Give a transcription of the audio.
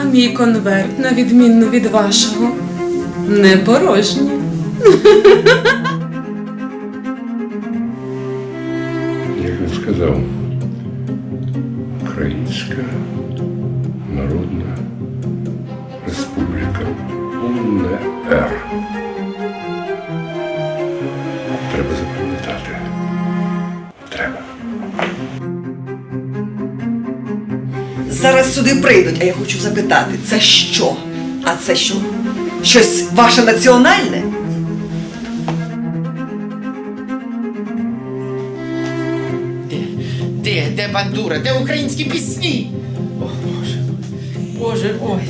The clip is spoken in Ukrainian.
А мій конверт, на відмінно від вашого, не порожній. Як він сказав, Українська Народна Республіка УНР. Треба запам'ятати. Треба. Зараз сюди прийдуть, а я хочу запитати, це що? А це що? Щось ваше національне? Де? Де? Де бандура? Де українські пісні? О, Боже. Боже, ой.